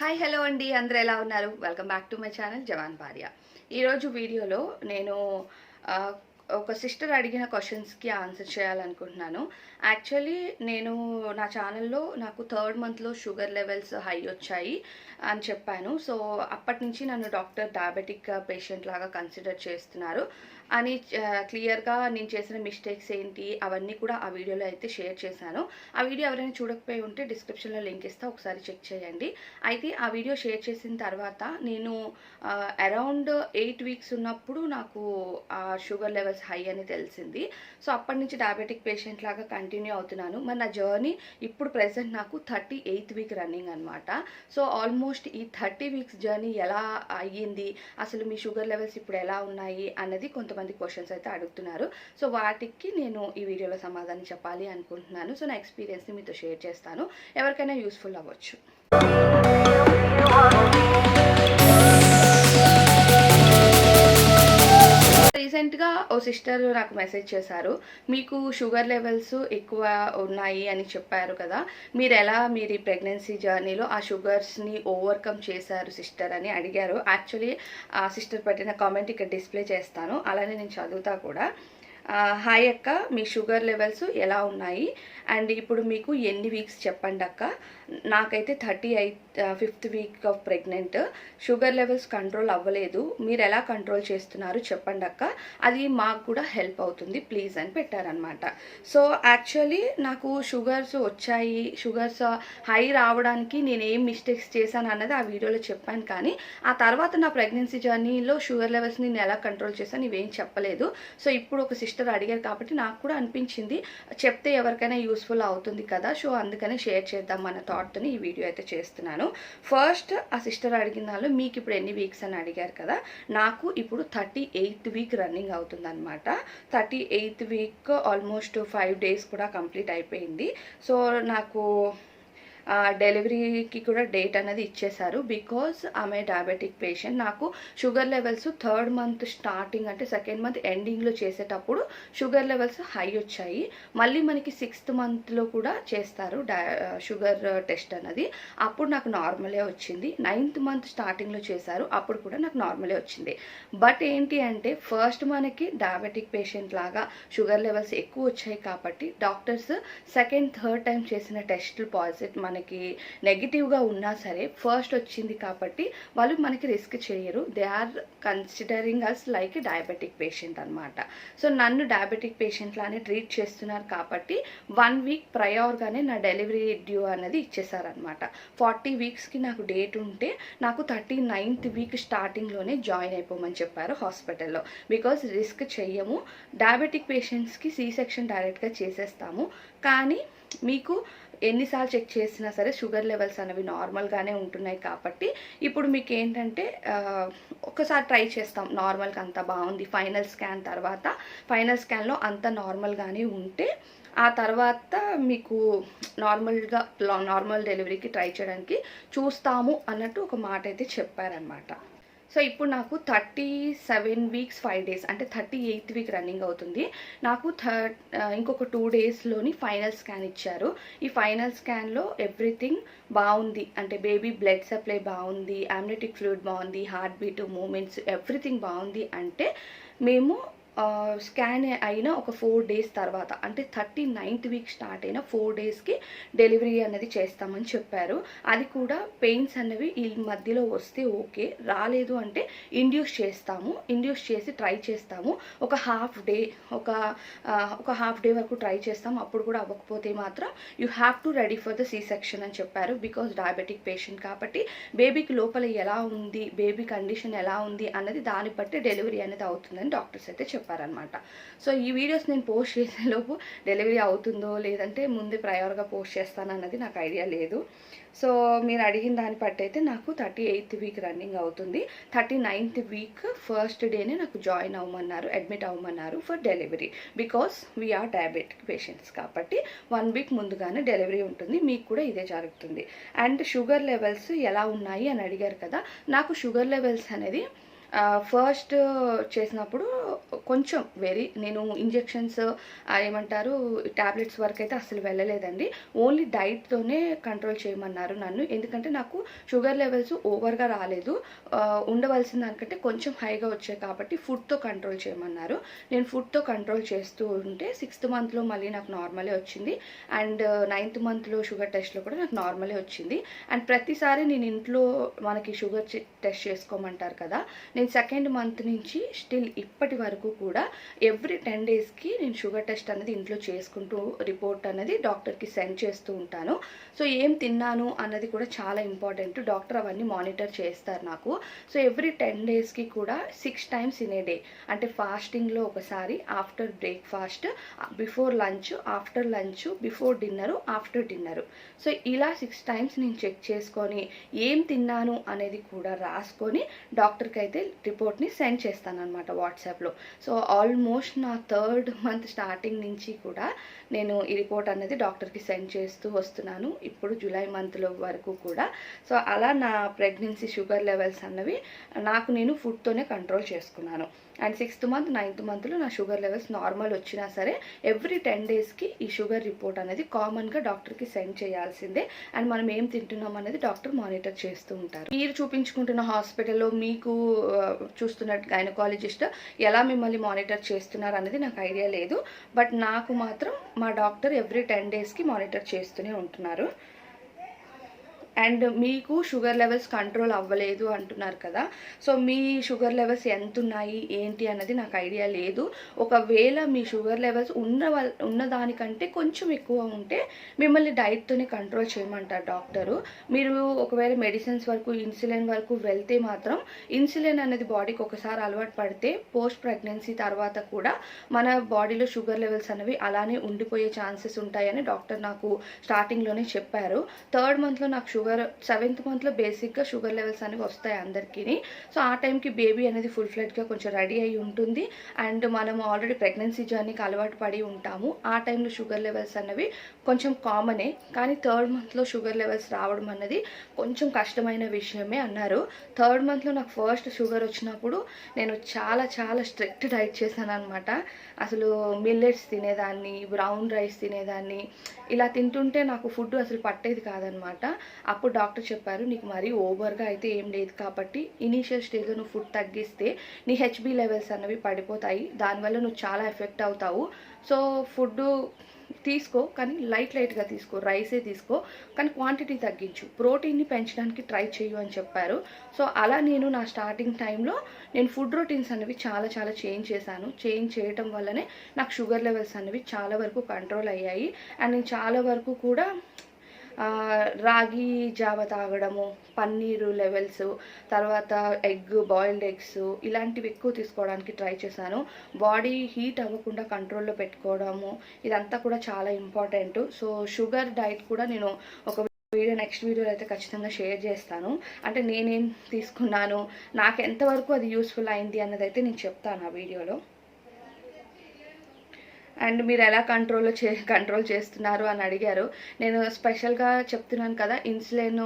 Hi hello అండి. అందరూ ఎలా ఉన్నారు? Welcome back to my channel jawan భార్య ఈరోజు వీడియోలో నేను ఒక సిస్టర్ అడిగిన క్వశ్చన్స్కి ఆన్సర్ చేయాలనుకుంటున్నాను. యాక్చువల్లీ నేను నా ఛానల్లో నాకు థర్డ్ మంత్లో షుగర్ లెవెల్స్ హై వచ్చాయి అని చెప్పాను. సో అప్పటి నుంచి నన్ను డాక్టర్ డయాబెటిక్ పేషెంట్ లాగా కన్సిడర్ చేస్తున్నారు. అని క్లియర్గా నేను చేసిన మిస్టేక్స్ ఏంటి అవన్నీ కూడా ఆ వీడియోలో అయితే షేర్ చేశాను. ఆ వీడియో ఎవరైనా చూడకపోయి ఉంటే డిస్క్రిప్షన్లో లింక్ ఇస్తా ఒకసారి చెక్ చేయండి. అయితే ఆ వీడియో షేర్ చేసిన తర్వాత నేను అరౌండ్ ఎయిట్ వీక్స్ ఉన్నప్పుడు నాకు ఆ షుగర్ లెవెల్స్ హై అని తెలిసింది. సో అప్పటి నుంచి డయాబెటిక్ పేషెంట్ లాగా కంటిన్యూ అవుతున్నాను. మరి నా జర్నీ ఇప్పుడు ప్రెసెంట్ నాకు థర్టీ ఎయిత్ వీక్ రన్నింగ్ అనమాట సో ఆల్మోస్ట్ ఈ థర్టీ వీక్స్ జర్నీ ఎలా అయ్యింది? అసలు మీ షుగర్ లెవెల్స్ ఇప్పుడు ఎలా ఉన్నాయి? అన్నది కొంతమంది క్వశ్చన్స్ అయితే అడుగుతున్నారు. సో వాటికి నేను ఈ వీడియోలో సమాధానం చెప్పాలి అనుకుంటున్నాను. సో నా ఎక్స్పీరియన్స్ని మీతో షేర్ చేస్తాను. ఎవరికైనా యూస్ఫుల్ అవ్వచ్చు. రీసెంట్గా ఓ సిస్టర్ నాకు మెసేజ్ చేశారు మీకు షుగర్ లెవెల్స్ ఎక్కువ ఉన్నాయి అని చెప్పారు కదా మీరు ఎలా మీరు ఈ ప్రెగ్నెన్సీ జర్నీలో ఆ షుగర్స్ని ఓవర్కమ్ చేశారు సిస్టర్ అని అడిగారు. యాక్చువల్లీ ఆ సిస్టర్ పెట్టిన కామెంట్ ఇక్కడ డిస్ప్లే చేస్తాను అలానే నేను చదువుతా కూడా. హాయ్ అక్క మీ షుగర్ లెవెల్స్ ఎలా ఉన్నాయి? అండ్ ఇప్పుడు మీకు ఎన్ని వీక్స్ చెప్పండి అక్క? నాకైతే thirty eighth fifth week of pregnant. Sugar levels control అవ్వలేదు. మీరు ఎలా కంట్రోల్ చేస్తున్నారు చెప్పండి అక్క? అది మాకు కూడా హెల్ప్ అవుతుంది. ప్లీజ్ అని పెట్టారనమాట సో యాక్చువల్లీ నాకు షుగర్స్ వచ్చాయి. షుగర్స్ హై రావడానికి నేను ఏం మిస్టేక్స్ చేశాను అన్నది ఆ వీడియోలో చెప్పాను కానీ ఆ తర్వాత నా ప్రెగ్నెన్సీ జర్నీలో షుగర్ లెవెల్స్ నేను ఎలా కంట్రోల్ చేశాను ఇవేం చెప్పలేదు. సో ఇప్పుడు ఒక సిస్టర్ అడిగారు కాబట్టి నాకు కూడా అనిపించింది. చెప్తే ఎవరికైనా యూస్ఫుల్ అవుతుంది కదా. సో అందుకని షేర్ చేద్దాం అన్న థాట్తోని ఈ వీడియో అయితే చేస్తున్నాను. ఫస్ట్ ఆ సిస్టర్ అడిగిన మీకు ఇప్పుడు ఎన్ని వీక్స్ అని అడిగారు కదా? నాకు ఇప్పుడు థర్టీ ఎయిత్ వీక్ రన్నింగ్ అవుతుంది అనమాట thirty eighth week almost five days కూడా కంప్లీట్ అయిపోయింది. సో నాకు డెలివరీకి కూడా డేట్ అనేది ఇచ్చేశారు. బికాజ్ ఆమె డయాబెటిక్ పేషెంట్ నాకు sugar levels third month starting అంటే సెకండ్ మంత్ ఎండింగ్లో చేసేటప్పుడు షుగర్ లెవెల్స్ హై వచ్చాయి. మళ్ళీ మనకి సిక్స్త్ మంత్లో కూడా చేస్తారు షుగర్ టెస్ట్ అన్నది. అప్పుడు నాకు నార్మలే వచ్చింది. నైన్త్ మంత్ స్టార్టింగ్లో చేశారు. అప్పుడు కూడా నాకు నార్మలే వచ్చింది. బట్ ఏంటి అంటే ఫస్ట్ మనకి డయాబెటిక్ పేషెంట్ లాగా షుగర్ లెవెల్స్ ఎక్కువ వచ్చాయి కాబట్టి డాక్టర్స్ సెకండ్ థర్డ్ టైం చేసిన టెస్ట్లు పాజిటివ్ మనకి నెగిటివ్గా ఉన్నా సరే ఫస్ట్ వచ్చింది కాబట్టి వాళ్ళు మనకి రిస్క్ చేయరు. They are considering us like diabetic patient అనమాట సో నన్ను డయాబెటిక్ పేషెంట్ లానే ట్రీట్ చేస్తున్నారు కాబట్టి వన్ వీక్ ప్రయోర్గానే నా డెలివరీ డ్యూ అనేది ఇచ్చేసారనమాట ఫార్టీ వీక్స్కి నాకు డేట్ ఉంటే నాకు థర్టీ నైన్త్ వీక్ స్టార్టింగ్లోనే జాయిన్ అయిపోమని చెప్పారు హాస్పిటల్లో బికాస్ రిస్క్ చెయ్యము. డయాబెటిక్ పేషెంట్స్కి సీ సెక్షన్ డైరెక్ట్గా చేసేస్తాము. కానీ మీకు ఎన్నిసార్లు చెక్ చేసినా సరే షుగర్ లెవెల్స్ అనేవి నార్మల్గానే ఉంటున్నాయి కాబట్టి ఇప్పుడు మీకు ఏంటంటే ఒకసారి ట్రై చేస్తాం. నార్మల్గా అంత బాగుంది. ఫైనల్ స్కాన్ తర్వాత ఫైనల్ స్కాన్లో అంత నార్మల్గానే ఉంటే ఆ తర్వాత మీకు నార్మల్గా నార్మల్ డెలివరీకి ట్రై చేయడానికి చూస్తాము అన్నట్టు ఒక మాట అయితే చెప్పారనమాట సో ఇప్పుడు నాకు thirty seven weeks five days అంటే థర్టీ ఎయిత్ వీక్ రన్నింగ్ అవుతుంది. నాకు థర్డ్ ఇంకొక టూ డేస్లోని ఫైనల్ స్కాన్ ఇచ్చారు. ఈ ఫైనల్ స్కాన్లో ఎవ్రీథింగ్ బాగుంది. అంటే బేబీ బ్లడ్ సప్లై బాగుంది ఆమ్నెటిక్ ఫ్లూయిడ్ బాగుంది హార్ట్ బీట్ మూమెంట్స్ ఎవ్రీథింగ్ బాగుంది. అంటే మేము స్కాన్ అయిన ఒక ఫోర్ డేస్ తర్వాత అంటే థర్టీ నైన్త్ వీక్ స్టార్ట్ అయిన ఫోర్ డేస్కి డెలివరీ అనేది చేస్తామని చెప్పారు. అది కూడా పెయిన్స్ అనేవి ఈ మధ్యలో వస్తే ఓకే రాలేదు అంటే ఇండ్యూస్ చేస్తాము ఇండ్యూస్ చేసి ట్రై చేస్తాము. ఒక హాఫ్ డే ఒక ఒక హాఫ్ డే వరకు ట్రై చేస్తాము. అప్పుడు కూడా అవ్వకపోతే మాత్రం you have to ready for the C section అని చెప్పారు. బికాస్ డయాబెటిక్ పేషెంట్ కాబట్టి బేబీకి లోపల ఎలా ఉంది బేబీ కండిషన్ ఎలా ఉంది అన్నది దాన్ని బట్టి డెలివరీ అనేది అవుతుందని డాక్టర్స్ అయితే చెప్పారనమాట సో ఈ వీడియోస్ నేను పోస్ట్ చేసేలోపు డెలివరీ అవుతుందో లేదంటే ముందే ప్రయర్గా పోస్ట్ చేస్తాను అన్నది నాకు ఐడియా లేదు. సో మీరు అడిగిన దాన్ని బట్టి అయితే నాకు థర్టీ ఎయిత్ వీక్ రన్నింగ్ అవుతుంది. థర్టీ నైన్త్ వీక్ ఫస్ట్ డేనే నాకు జాయిన్ అవ్వమన్నారు admit అవ్వమన్నారు for delivery. Because we are diabetic patients కాబట్టి వన్ వీక్ ముందుగానే డెలివరీ ఉంటుంది. మీకు కూడా ఇదే జరుగుతుంది. అండ్ షుగర్ లెవెల్స్ ఎలా ఉన్నాయి అని అడిగారు కదా నాకు షుగర్ లెవెల్స్ అనేది ఫస్ట్ చేసినప్పుడు కొంచెం వెరీ నేను ఇంజెక్షన్స్ ఏమంటారు టాబ్లెట్స్ వరకు అయితే అసలు వెళ్ళలేదండి. ఓన్లీ డైట్తోనే కంట్రోల్ చేయమన్నారు నన్ను. ఎందుకంటే నాకు షుగర్ లెవెల్స్ ఓవర్గా రాలేదు. ఉండవలసిన దానికంటే కొంచెం హైగా వచ్చాయి కాబట్టి ఫుడ్తో కంట్రోల్ చేయమన్నారు. నేను ఫుడ్తో కంట్రోల్ చేస్తూ ఉంటే సిక్స్త్ మంత్లో మళ్ళీ నాకు నార్మలే వచ్చింది. అండ్ నైన్త్ మంత్లో షుగర్ టెస్ట్లో కూడా నాకు నార్మలే వచ్చింది. అండ్ ప్రతిసారి నేను ఇంట్లో మనకి షుగర్ టెస్ట్ చేసుకోమంటారు కదా నేను సెకండ్ మంత్ నుంచి స్టిల్ ఇప్పటి వరకు కూడా ఎవ్రీ టెన్ డేస్కి నేను షుగర్ టెస్ట్ అనేది ఇంట్లో చేసుకుంటూ రిపోర్ట్ అనేది డాక్టర్కి సెండ్ చేస్తూ ఉంటాను. సో ఏం తిన్నాను అన్నది కూడా చాలా ఇంపార్టెంట్ డాక్టర్ అవన్నీ మానిటర్ చేస్తారు నాకు. సో ఎవ్రీ టెన్ డేస్కి కూడా six times in a day అంటే ఫాస్టింగ్లో ఒకసారి after breakfast before lunch after lunch before dinner after dinner so ఇలా సిక్స్ టైమ్స్ నేను చెక్ చేసుకొని ఏం తిన్నాను అనేది కూడా రాసుకొని డాక్టర్కి అయితే రిపోర్ట్ని సెండ్ చేస్తాను అనమాట వాట్సాప్లో. సో ఆల్మోస్ట్ నా థర్డ్ మంత్ స్టార్టింగ్ నుంచి కూడా నేను ఈ రిపోర్ట్ అనేది డాక్టర్కి సెండ్ చేస్తూ వస్తున్నాను. ఇప్పుడు జూలై మంత్లో వరకు కూడా. సో అలా నా ప్రెగ్నెన్సీ షుగర్ లెవెల్స్ అన్నవి నాకు నేను ఫుడ్తోనే కంట్రోల్ చేసుకున్నాను. అండ్ సిక్స్త్ మంత్ నైన్త్ మంత్లో నా షుగర్ లెవెల్స్ నార్మల్ వచ్చినా సరే ఎవ్రీ టెన్ డేస్కి ఈ షుగర్ రిపోర్ట్ అనేది కామన్గా డాక్టర్కి సెండ్ చేయాల్సిందే. అండ్ మనం ఏం తింటున్నాం అనేది డాక్టర్ మానిటర్ చేస్తూ ఉంటారు. మీరు చూపించుకుంటున్న హాస్పిటల్లో మీకు uh, చూస్తున్న గైనకాలజిస్ట్ ఎలా మిమ్మల్ని మానిటర్ చేస్తున్నారు అనేది నాకు ఐడియా లేదు. బట్ నాకు మాత్రం మా డాక్టర్ ఎవ్రీ టెన్ డేస్కి మానిటర్ చేస్తూనే ఉంటున్నారు. అండ్ మీకు షుగర్ లెవెల్స్ కంట్రోల్ అవ్వలేదు అంటున్నారు కదా. సో మీ షుగర్ లెవెల్స్ ఎంత ఉన్నాయి ఏంటి అన్నది నాకు ఐడియా లేదు. ఒకవేళ మీ షుగర్ లెవెల్స్ ఉన్న ఉన్న దానికంటే కొంచెం ఎక్కువ ఉంటే మిమ్మల్ని డైట్తోనే కంట్రోల్ చేయమంటారు డాక్టరు. మీరు ఒకవేళ మెడిసిన్స్ వరకు ఇన్సులిన్ వరకు వెళ్తే మాత్రం ఇన్సులిన్ అనేది బాడీకి ఒకసారి అలవాటు పడితే పోస్ట్ ప్రెగ్నెన్సీ తర్వాత కూడా మన బాడీలో షుగర్ లెవెల్స్ అనేవి అలానే ఉండిపోయే ఛాన్సెస్ ఉంటాయని డాక్టర్ నాకు స్టార్టింగ్లోనే చెప్పారు. థర్డ్ మంత్లో నాకు షుగర్ షుగర్ సెవెంత్ మంత్లో బేసిక్గా షుగర్ లెవెల్స్ అనేవి వస్తాయి అందరికీ సో ఆ టైంకి బేబీ అనేది ఫుల్ ఫ్లెడ్గా కొంచెం రెడీ అయి ఉంటుంది. అండ్ మనం ఆల్రెడీ ప్రెగ్నెన్సీ జర్నీకి అలవాటు పడి ఉంటాము. ఆ టైంలో షుగర్ లెవెల్స్ అనేవి కొంచెం కామనే. కానీ థర్డ్ మంత్లో షుగర్ లెవెల్స్ రావడం అన్నది కొంచెం కష్టమైన విషయమే అన్నారు. థర్డ్ మంత్లో నాకు ఫస్ట్ షుగర్ వచ్చినప్పుడు నేను చాలా చాలా స్ట్రిక్ట్ డైట్ చేశాను అనమాట అసలు మిల్లెట్స్ తినేదాన్ని బ్రౌన్ రైస్ తినేదాన్ని. ఇలా తింటుంటే నాకు ఫుడ్ అసలు పట్టేది కాదనమాట అప్పుడు డాక్టర్ చెప్పారు నీకు మరీ ఓవర్గా అయితే ఏం లేదు కాబట్టి ఇనీషియల్ స్టేజ్లో నువ్వు ఫుడ్ తగ్గిస్తే నీ హెచ్బి లెవెల్స్ అనేవి పడిపోతాయి దానివల్ల నువ్వు చాలా ఎఫెక్ట్ అవుతావు. సో ఫుడ్ తీసుకో కానీ లైట్ లైట్గా తీసుకో రైసే తీసుకో కానీ క్వాంటిటీ తగ్గించు. ప్రోటీన్ని పెంచడానికి ట్రై చేయు అని చెప్పారు. సో అలా నేను నా స్టార్టింగ్ టైంలో నేను ఫుడ్ రొటీన్స్ అనేవి చాలా చాలా చేంజ్ చేశాను. చేంజ్ చేయటం వల్లనే నాకు షుగర్ లెవెల్స్ అనేవి చాలా వరకు కంట్రోల్ అయ్యాయి. అండ్ నేను చాలా వరకు కూడా రాగి జావ తాగడము పన్నీరు లెవెల్స్ తర్వాత ఎగ్ బాయిల్డ్ ఎగ్స్ ఇలాంటివి ఎక్కువ తీసుకోవడానికి ట్రై చేశాను. బాడీ హీట్ అవ్వకుండా కంట్రోల్లో పెట్టుకోవడము ఇదంతా కూడా చాలా ఇంపార్టెంట్. సో షుగర్ డైట్ కూడా నేను ఒక వీడియో నెక్స్ట్ వీడియోలో అయితే ఖచ్చితంగా షేర్ చేస్తాను. అంటే నేనేం తీసుకున్నాను నాకు ఎంతవరకు అది యూస్ఫుల్ అయింది అన్నది అయితే నేను చెప్తాను ఆ వీడియోలో. అండ్ మీరు ఎలా కంట్రోల్ చే కంట్రోల్ చేస్తున్నారు అని అడిగారు. నేను స్పెషల్గా చెప్తున్నాను కదా ఇన్సులిన్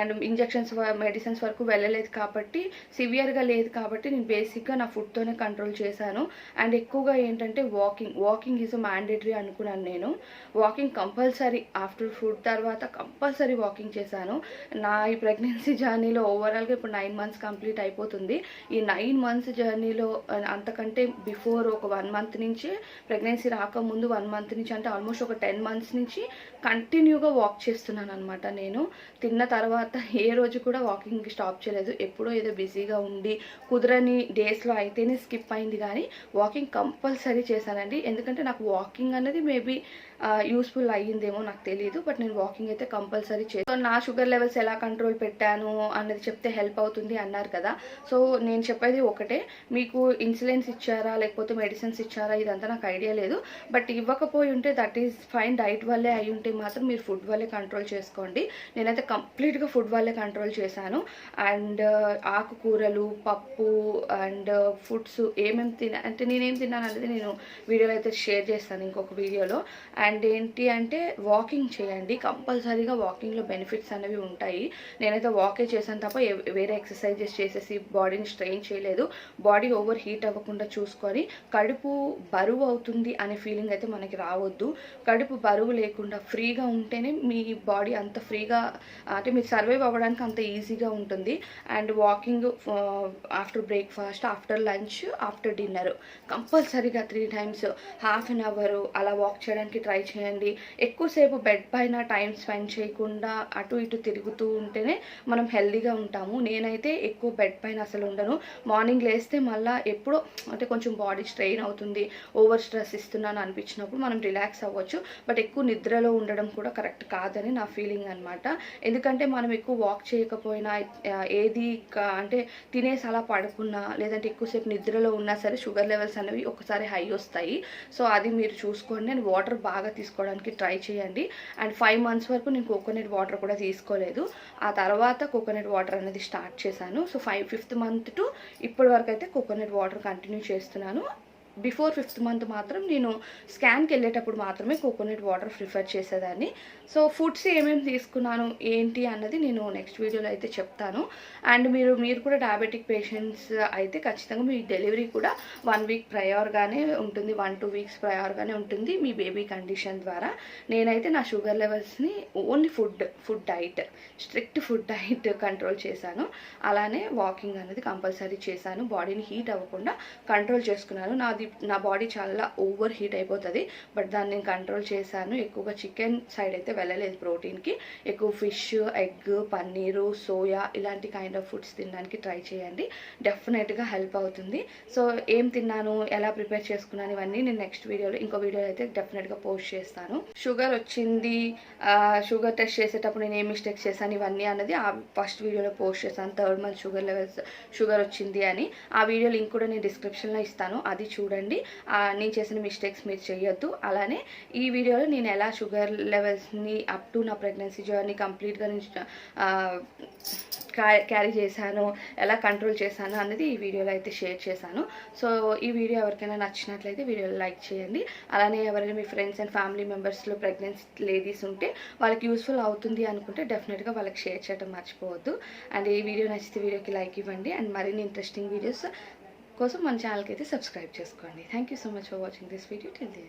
అండ్ ఇంజెక్షన్స్ మెడిసిన్స్ వరకు వెళ్ళలేదు కాబట్టి సివియర్గా లేదు కాబట్టి నేను బేసిక్గా నా ఫుడ్తోనే కంట్రోల్ చేశాను. అండ్ ఎక్కువగా ఏంటంటే వాకింగ్ వాకింగ్ ఈజ్ మ్యాండేటరీ అనుకున్నాను నేను. వాకింగ్ కంపల్సరీ ఆఫ్టర్ ఫుడ్ తర్వాత కంపల్సరీ వాకింగ్ చేశాను. నా ఈ ప్రెగ్నెన్సీ జర్నీలో ఓవరాల్గా ఇప్పుడు నైన్ మంత్స్ కంప్లీట్ అయిపోతుంది. ఈ నైన్ మంత్స్ జర్నీలో అంతకంటే బిఫోర్ ఒక వన్ మంత్ నుంచి ప్రెగ్నెన్సీ రాకముందు వన్ మంత్ నుంచి అంటే ఆల్మోస్ట్ ఒక టెన్ మంత్స్ నుంచి కంటిన్యూగా వాక్ చేస్తున్నాను అనమాట నేను. తిన్న తర్వాత ఏ రోజు కూడా వాకింగ్కి స్టాప్ చేయలేదు. ఎప్పుడో ఏదో బిజీగా ఉండి కుదరని డేస్లో అయితేనే స్కిప్ అయింది. కానీ వాకింగ్ కంపల్సరీ చేశానండి. ఎందుకంటే నాకు వాకింగ్ అనేది మేబీ యూస్ఫుల్ అయ్యిందేమో నాకు తెలియదు బట్ నేను వాకింగ్ అయితే కంపల్సరీ చేస్తాను నా షుగర్ లెవెల్స్ ఎలా కంట్రోల్ పెట్టాను అన్నది చెప్తే హెల్ప్ అవుతుంది అన్నారు కదా. సో నేను చెప్పేది ఒకటే మీకు ఇన్సులిన్స్ ఇచ్చారా లేకపోతే మెడిసిన్స్ ఇచ్చారా ఇదంతా నాకు ఐడియా లేదు. బట్ ఇవ్వకపోయి ఉంటే దట్ ఈస్ ఫైన్ డైట్ వల్లే అయి ఉంటే మాత్రం మీరు ఫుడ్ వల్లే కంట్రోల్ చేసుకోండి. నేనైతే కంప్లీట్గా ఫుడ్ వల్లే కంట్రోల్ చేశాను. అండ్ ఆకుకూరలు పప్పు అండ్ ఫుడ్స్ ఏమేమి తిన అంటే నేనేం తిన్నాను అనేది నేను వీడియోలో అయితే షేర్ చేస్తాను ఇంకొక వీడియోలో అండ్ అండ్ ఏంటి అంటే వాకింగ్ చేయండి. కంపల్సరీగా వాకింగ్లో బెనిఫిట్స్ అనేవి ఉంటాయి. నేనైతే వాకే చేశాను తప్ప వేరే ఎక్సర్సైజెస్ చేసేసి బాడీని స్ట్రెయిన్ చేయలేదు. బాడీ ఓవర్ హీట్ అవ్వకుండా చూసుకొని కడుపు బరువు అవుతుంది అనే ఫీలింగ్ అయితే మనకి రావద్దు. కడుపు బరువు లేకుండా ఫ్రీగా ఉంటేనే మీ బాడీ అంత ఫ్రీగా అంటే మీరు సర్వైవ్ అవ్వడానికి అంత ఈజీగా ఉంటుంది. And walking after breakfast after lunch after dinner. కంపల్సరీగా three times half an hour అలా వాక్ చేయడానికి ట్రై ట్రై చేయండి. ఎక్కువసేపు బెడ్ పైన టైం స్పెండ్ చేయకుండా అటు ఇటు తిరుగుతూ ఉంటేనే మనం హెల్దీగా ఉంటాము. నేనైతే ఎక్కువ బెడ్ పైన అసలు ఉండను. మార్నింగ్ లేస్తే మళ్ళీ ఎప్పుడో అంటే కొంచెం బాడీ స్ట్రెయిన్ అవుతుంది. ఓవర్ స్ట్రెస్ ఇస్తున్నాను అనిపించినప్పుడు మనం రిలాక్స్ అవ్వచ్చు. బట్ ఎక్కువ నిద్రలో ఉండడం కూడా కరెక్ట్ కాదని నా ఫీలింగ్ అనమాట ఎందుకంటే మనం ఎక్కువ వాక్ చేయకపోయినా ఏది అంటే తినేసి అలా పడుకున్నా లేదంటే ఎక్కువసేపు నిద్రలో ఉన్నా సరే షుగర్ లెవెల్స్ అనేవి ఒకసారి హై వస్తాయి. సో అది మీరు చూసుకోండి. నేను వాటర్ బాగా తీసుకోవడానికి ట్రై చేయండి. అండ్ ఫైవ్ మంత్స్ వరకు నేను కోకోనట్ వాటర్ కూడా తీసుకోలేదు. ఆ తర్వాత కోకోనట్ వాటర్ అనేది స్టార్ట్ చేశాను. So five fifth month to ఇప్పటి వరకు అయితే కోకోనట్ వాటర్ కంటిన్యూ చేస్తున్నాను. బిఫోర్ ఫిఫ్త్ మంత్ మాత్రం నేను స్కాన్కి వెళ్ళేటప్పుడు మాత్రమే కోకోనట్ వాటర్ ప్రిఫర్ చేసేదాన్ని. సో ఫుడ్స్ ఏమేమి తీసుకున్నాను ఏంటి అన్నది నేను నెక్స్ట్ వీడియోలో అయితే చెప్తాను. అండ్ మీరు మీరు కూడా డయాబెటిక్ పేషెంట్స్ అయితే ఖచ్చితంగా మీ డెలివరీ కూడా వన్ వీక్ ప్రయర్గానే ఉంటుంది వన్ టూ వీక్స్ ప్రయర్గానే ఉంటుంది మీ బేబీ కండిషన్ ద్వారా. నేనైతే నా షుగర్ లెవెల్స్ని only food food diet strict food diet control చేశాను. అలానే వాకింగ్ అనేది కంపల్సరీ చేశాను. బాడీని హీట్ అవ్వకుండా కంట్రోల్ చేసుకున్నాను. నాది నా బాడీ చాలా ఓవర్ హీట్ అయిపోతుంది బట్ దాన్ని నేను కంట్రోల్ చేశాను. ఎక్కువగా చికెన్ సైడ్ అయితే వెళ్ళలేదు ప్రోటీన్కి ఎక్కువ ఫిష్ ఎగ్ పన్నీరు సోయా ఇలాంటి కైండ్ ఆఫ్ ఫుడ్స్ తినడానికి ట్రై చేయండి. డెఫినెట్గా హెల్ప్ అవుతుంది. సో ఏం తిన్నాను ఎలా ప్రిపేర్ చేసుకున్నాను ఇవన్నీ నేను నెక్స్ట్ వీడియోలో ఇంకో వీడియోలో అయితే డెఫినెట్గా పోస్ట్ చేస్తాను. షుగర్ వచ్చింది షుగర్ టెస్ట్ చేసేటప్పుడు నేను ఏం మిస్టేక్స్ చేశాను ఇవన్నీ అన్నది ఆ ఫస్ట్ వీడియోలో పోస్ట్ చేశాను third month sugar levels sugar వచ్చింది అని. ఆ వీడియో లింక్ కూడా నేను డిస్క్రిప్షన్లో ఇస్తాను. అది చూడండి. ఆ, నేను చేసిన మిస్టేక్స్ మీరు చేయొద్దు. అలానే ఈ వీడియోలో నేను ఎలా షుగర్ లెవెల్స్ని అప్ టు నా ప్రెగ్నెన్సీ జర్నీ కంప్లీట్గా నేను క్యారీ చేశాను ఎలా కంట్రోల్ చేశాను అనేది ఈ వీడియోలో అయితే షేర్ చేశాను. సో ఈ వీడియో ఎవరికైనా నచ్చినట్లయితే వీడియోలో లైక్ చేయండి. అలానే ఎవరైనా మీ ఫ్రెండ్స్ అండ్ ఫ్యామిలీ మెంబర్స్లో ప్రెగ్నెన్సీ లేడీస్ ఉంటే వాళ్ళకి యూస్ఫుల్ అవుతుంది అనుకుంటే డెఫినెట్గా వాళ్ళకి షేర్ చేయడం మర్చిపోవద్దు. అండ్ ఈ వీడియో నచ్చితే వీడియోకి లైక్ ఇవ్వండి. అండ్ మరిన్ని ఇంట్రెస్టింగ్ వీడియోస్ కోసం మన ఛానల్కి అయితే సబ్స్క్రైబ్ చేసుకోండి. Thank you so much for watching this video tell the